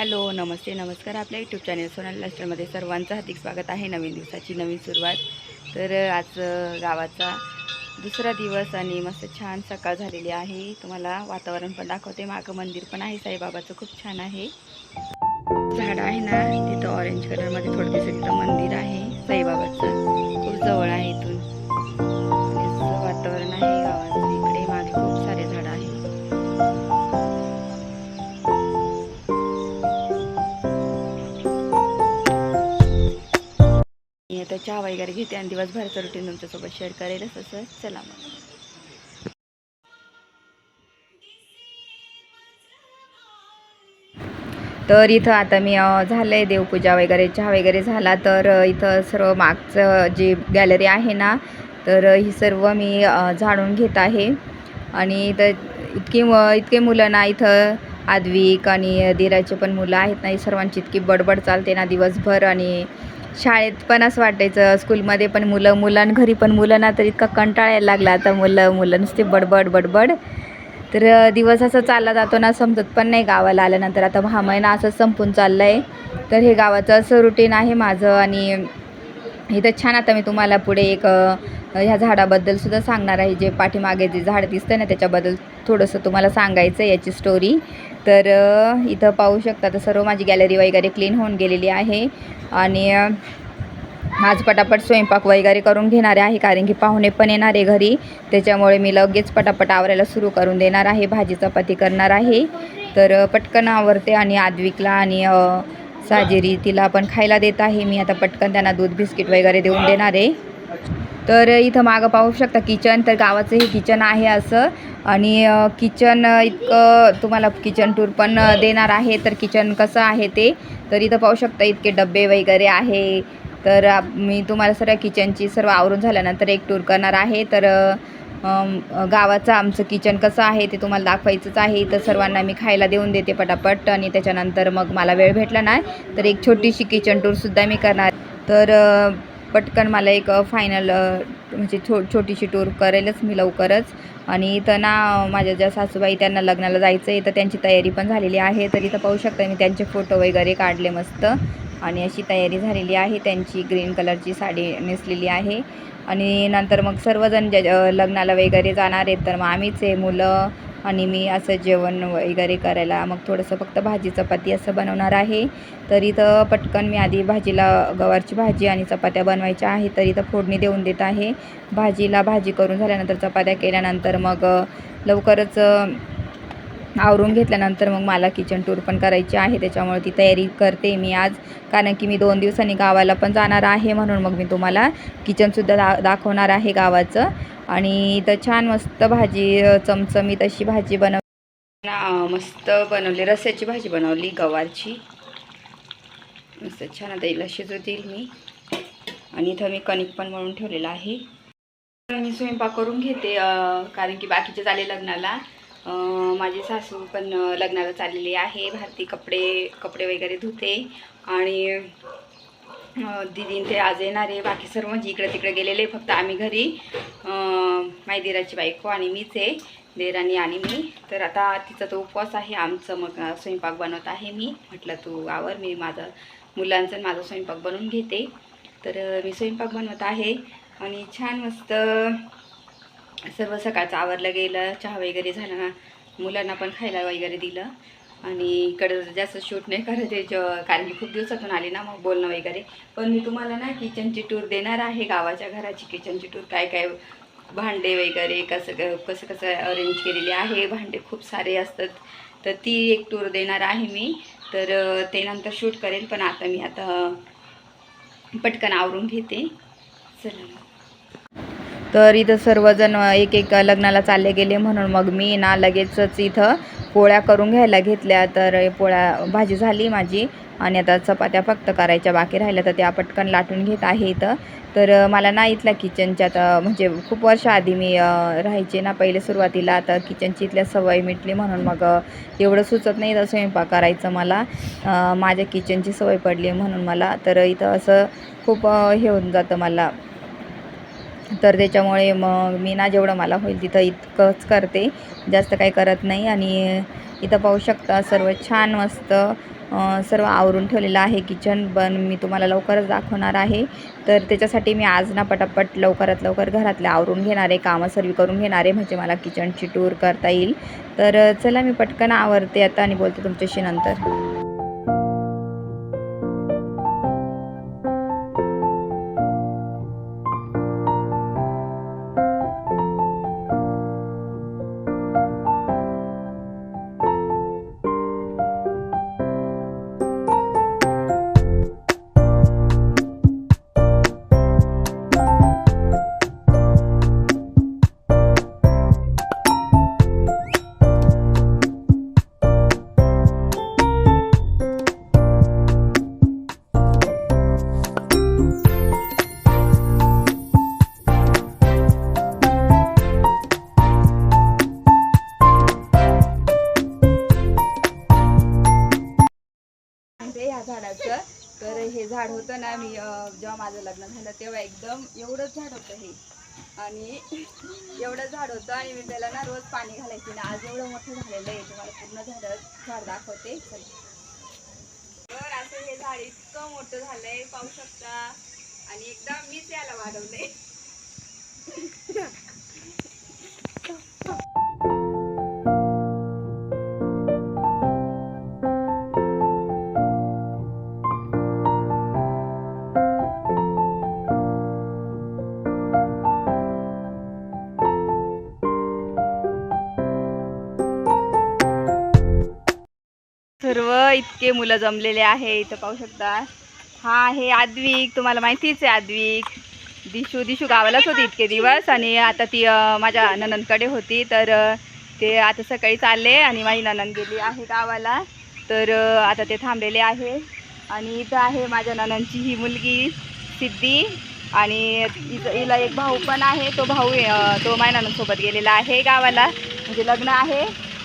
Hello नमस्ते नमस्कार. आपल्या YouTube channel Sonal लास्टरमध्ये सर्वांचं हार्दिक स्वागत आहे. नवीन दिवसाची नवीन सुरुवात. तर आज गावाचा दुसरा दिवस आणि मस्त छान सकाळ झालेली आहे. तुम्हाला वातावरण पण दाखवते. मागं मंदिर पण आहे. साईबाबाचं खूप छान आहे. झाड आहे ना तिथं ऑरेंज कलरमध्ये थोडं दिसत चहा वगैरे घेते आणि दिवसभराचं रुटीन तुमच्यासोबत शेअर करेलच असं चला मग. तर इथं आता मी झालं आहे देवपूजा वगैरे. चहा वगैरे झाला तर इथं सर्व मागचं जी गॅलरी आहे ना तर ही सर्व मी झाडून घेत आहे. आणि इथं इतकी म इतके मुलं ना इथं आद्विक आणि दिराचे पण मुलं आहेत ना ही सर्वांची इतकी बडबड चालते ना दिवसभर. आणि शाळेत पण असं वाटायचं स्कूलमध्ये पण मुलं मुलं घरी पण मुलं ना तर इतका कंटाळा यायला लागला. आता मुलं मुलं नुसते बडबड बडबड. तर दिवस असा चालला जातो ना समजत पण नाही गावाला आल्यानंतर. आता हा महिना असं संपून चाललं आहे तर हे गावाचं असं रुटीन आहे माझं आणि इथं छान आता मी तुम्हाला पुढे एक ह्या झाडाबद्दल सुद्धा सांगणार आहे. जे पाठीमागे जे झाड दिसतं ना त्याच्याबद्दल थोडंसं तुम्हाला सांगायचं आहे याची स्टोरी तर इथं पाहू शकता तर सर्व माझी गॅलरी वगैरे क्लीन होऊन गेलेली आहे. आणि आज पटापट स्वयंपाक वगैरे करून घेणारे आहे कारण की पाहुणे पण येणार आहे घरी. त्याच्यामुळे मी लगेच पटापट आवरायला सुरू करून देणार आहे भाजी चपाती करणार आहे. तर पटकन आवरते आणि आद्विकला आणि साजेरी तिला पण खायला देत आहे. मी आता पटकन त्यांना दूध बिस्किट वगैरे देऊन देणार आहे. तर इथं मागं पाहू शकता किचन तर गावाचं हे किचन आहे असं. आणि किचन इतकं तुम्हाला किचन टूर पण देणार आहे. तर किचन कसं आहे ते तर इथं पाहू शकता इतके डबे वगैरे आहे. तर मी तुम्हाला सर्व किचनची सर्व आवरून झाल्यानंतर एक टूर करणार आहे. तर गावाचं आमचं किचन कसं आहे ते तुम्हाला दाखवायचंच आहे. तर सर्वांना मी खायला देऊन देते पटापट आणि त्याच्यानंतर मग मला वेळ भेटला नाही तर एक छोटीशी किचन टूरसुद्धा मी करणार. तर पटकन मला एक फायनल म्हणजे छो छोटीशी टूर करेलच मी लवकरच. आणि इथं ना माझ्या ज्या सासूबाई त्यांना लग्नाला जायचं आहे तर त्यांची तयारी पण झालेली आहे. तर इथं पाहू शकता मी त्यांचे फोटो वगैरे काढले मस्त. आणि अशी तयारी झालेली आहे. त्यांची ग्रीन कलरची साडी नेसलेली आहे. आणि नंतर मग सर्वजण ज्या लग्नाला वगैरे जाणार आहेत तर मग आम्हीच आहे मुलं आणि मी असं जेवण वगैरे करायला. मग थोडंसं फक्त भाजी चपाती असं बनवणार आहे. तर इथं पटकन मी आधी भाजीला गवारची भाजी आणि चपात्या बनवायच्या आहे तर इथं फोडणी देऊन देत आहे. भाजीला भाजी करून झाल्यानंतर चपात्या केल्यानंतर मग लवकरच आवरून घेतल्यानंतर मग मला किचन टूर पण करायची आहे. त्याच्यामुळे ती तयारी करते मी आज. कारण की मी दोन दिवसांनी गावाला पण जाणार आहे म्हणून मग मी तुम्हाला किचनसुद्धा दा दाखवणार आहे गावाचं. आणि इथं छान मस्त भाजी चमचमीत अशी भाजी बनव मस्त बनवली. रस्याची भाजी बनवली गवारची. मस्त छान आता हिला शिजू देईल मी. आणि इथं मी कणिक पण मळून ठेवलेलं आहे. मी स्वयंपाक करून घेते कारण की बाकीचे झाले लग्नाला. माझी सासू पण लग्नाला चाललेली आहे. भारती कपडे कपडे वगैरे धुते आणि दिदीं ते आज येणारे. बाकी सर्व म्हणजे इकडे तिकडे गेलेले. फक्त आम्ही घरी माई माझी दिराची बायको आणि मीच आहे. देराणी आणि मी. तर आता तिचा तो उपवास आहे. आमचं मग स्वयंपाक बनवत आहे मी. म्हटलं तू आवर. मी माझं मुलांचं आणि माझा स्वयंपाक बनवून घेते. तर मी स्वयंपाक बनवत आहे. आणि छान मस्त सर्व सकाळचं आवरलं गेलं चहा वगैरे झाला ना मुलांना पण खायला वगैरे दिलं. आणि इकडं जास्त शूट नाही करत आहे ज- कारण की खूप दिवसातून आले ना मग बोलणं वगैरे. पण मी तुम्हाला ना किचनची टूर देणार आहे गावाच्या घराची किचनची टूर काय काय भांडे वगैरे कसं क- कसं कसं अरेंज केलेले आहे भांडे खूप सारे असतात. तर ती एक टूर देणार आहे मी. तर ते नंतर शूट करेल पण आता मी आता पटकन आवरून घेते. चला तर इथं सर्वजण एक एक लग्नाला चालले गेले म्हणून मग मी ना लगेचच इथं पोळ्या करून घ्यायला घेतल्या. तर पोळ्या भाजी झाली माझी आणि आता चपात्या फक्त करायच्या बाकी राहिल्या तर त्या पटकन लाटून घेत आहे इथं. तर मला ना इथल्या किचनच्या तर म्हणजे खूप वर्ष आधी मी राहायचे ना पहिले सुरुवातीला आता किचनची इथल्या सवय मिटली म्हणून मग एवढं सुचत नाही तर स्वयंपाक करायचं मला. माझ्या किचनची सवय पडली म्हणून मला. तर इथं असं खूप हे होऊन जातं मला. तर त्याच्यामुळे मग मी ना जेवढं मला होईल तिथं इतकंच करते. जास्त काही करत नाही आणि इथं पाहू शकता सर्व छान मस्त सर्व आवरून ठेवलेलं आहे किचन पण मी तुम्हाला लवकरच दाखवणार आहे. तर त्याच्यासाठी मी आज ना पटापट लवकरात लवकर घरातले आवरून घेणार आहे कामं सर्व करून घेणार आहे म्हणजे मला किचनची टूर करता येईल. तर चला मी पटकन आवरते आता आणि बोलते तुमच्याशी नंतर. मी जेव्हा माझं लग्न झालं तेव्हा एकदम एवढंच झाड होतं हे. आणि एवढं झाड होतं आणि मी त्याला ना रोज पाणी घालायचे ना आज एवढं मोठं झालेलं आहे तुम्हाला पूर्ण झाड झाड दाखवते. तर असं हे झाड इतकं मोठं झालंय पाहू शकता. आणि एकदम मीच याला वाढवलंय. सर्व इतके मुलं जमलेले आहे इथं पाहू शकता. हा आहे आद्विक तुम्हाला माहितीच आहे आद्विक. दिशू दिशू गावालाच होती इतके दिवस आणि आता ती माझ्या ननंदकडे होती. तर ते आता सकाळी चालले आणि माझी ननंद गेली आहे गावाला. तर आता ते थांबलेले आहे. आणि इथं आहे माझ्या ननंदची ही मुलगी सिद्धी. आणि इथं हिला एक भाऊ पण आहे. तो भाऊ तो माझ्या ननंदसोबत गेलेला आहे गावाला. म्हणजे लग्न आहे.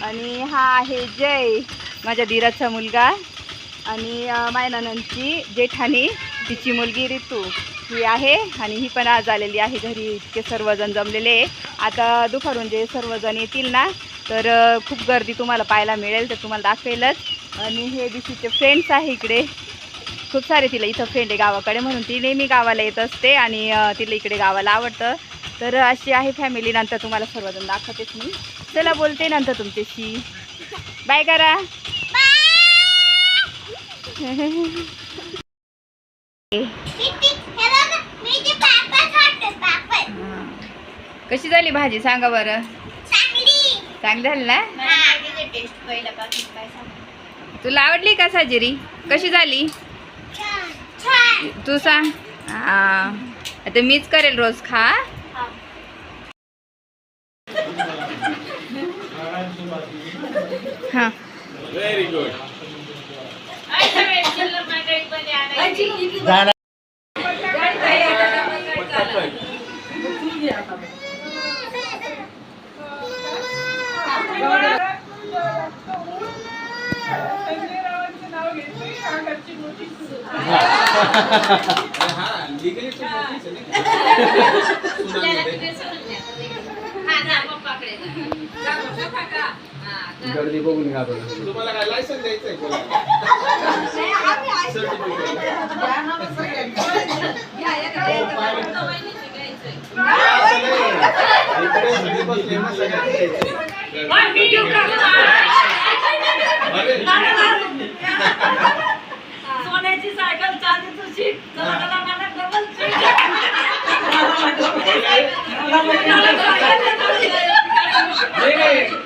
आणि हा आहे जय. माझ्या दिराचा मुलगा आणि मायनानांची जेठानी तिची मुलगी ऋतू ही आहे आणि ही पण आज आलेली आहे घरी. इतके सर्वजण जमलेले आता दुपारून जे सर्वजण येतील ना तर खूप गर्दी तुम्हाला पाहायला मिळेल तर तुम्हाला दाखवेलच. आणि हे दिशीचे फ्रेंड्स आहे इकडे. खूप सारे तिला इथं फ्रेंड आहे गावाकडे म्हणून ती नेहमी गावाला येत असते आणि तिला इकडे गावाला आवडतं. तर अशी आहे फॅमिली नंतर तुम्हाला सर्वजण दाखवतेच मी. चला बोलते नंतर तुमच्याशी. बाय करा. कशी झाली भाजी? सांगा बरं. चांगली. झाली ना? तुला आवडली का साजेरी? कशी झाली? तू सांग. हा. आता मीच करेल रोज खा हा व्हेरी गुड गर्दी बघून घाबरला तुम्हाला काय लायसन द्यायचंय? सोन्याची सायकल चांदीचं शीट मला डबल नाही,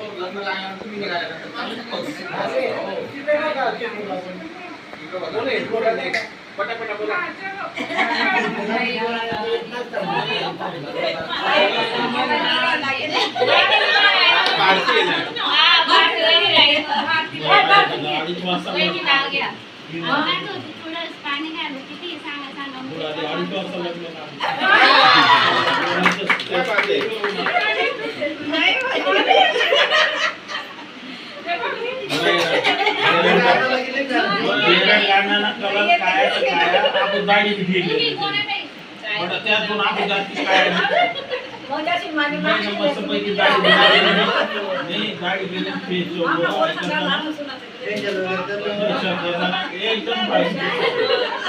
तुम्ही निघाल्या. कोण आहे? कोण आहे? पटापटा बोला भारतीय ना. काय पाहते? त्यातून आपण जाती काय मस्तपैकी दाढी नाही दाढी गेली एकदम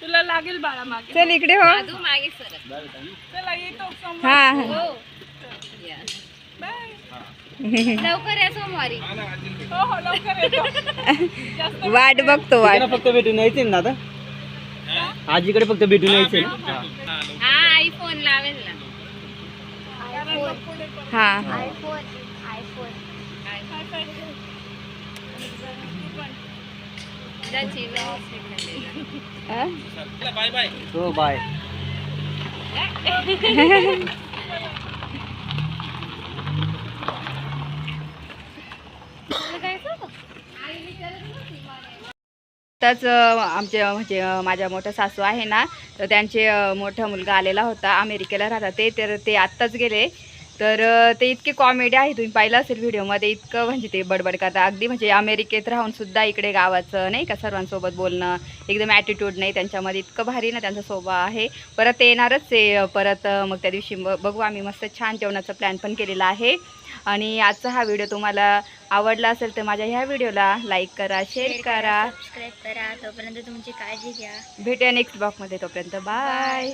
तुला लागेल बाळा मागे. चल इकडे हो. चला येतो समोर. हा हो. लवकर या सोमवारी. हो हो लवकर येतो. जास्त वाट बघतो वाट. फक्त भेटून यायचे ना आता? आजीकडे फक्त भेटून यायचे हा. आयफोन लावेल ना. हा. आयफोन आयफोन हा? बाय बाय हो बाय आताच आमच्या म्हणजे माझ्या मोठ्या सासू आहे ना तर त्यांचे मोठा मुलगा आलेला होता अमेरिकेला राहतात ते तर ते आत्ताच गेले. तर ते इतके कॉमेडी आहे तुम्ही पाहिलं असेल व्हिडिओमध्ये इतकं म्हणजे ते बडबड करतात. अगदी म्हणजे अमेरिकेत राहून सुद्धा इकडे गावाचं नाही का सर्वांसोबत बोलणं एकदम ॲटिट्यूड नाही त्यांच्यामध्ये इतकं भारी ना त्यांचा स्वभाव आहे. परत ते येणारच आहे अं, परत मग त्या दिवशी बघू आम्ही मस्त छान जेवणाचा प्लॅन पण केलेला आहे. आणि आजचा हा व्हिडिओ तुम्हाला आवडला असेल तर माझ्या ह्या व्हिडिओला लाईक करा शेअर करा सबस्क्राईब करा. तोपर्यंत तुमची काळजी घ्या. भेटूया नेक्स्ट ब्लॉगमध्ये तोपर्यंत बाय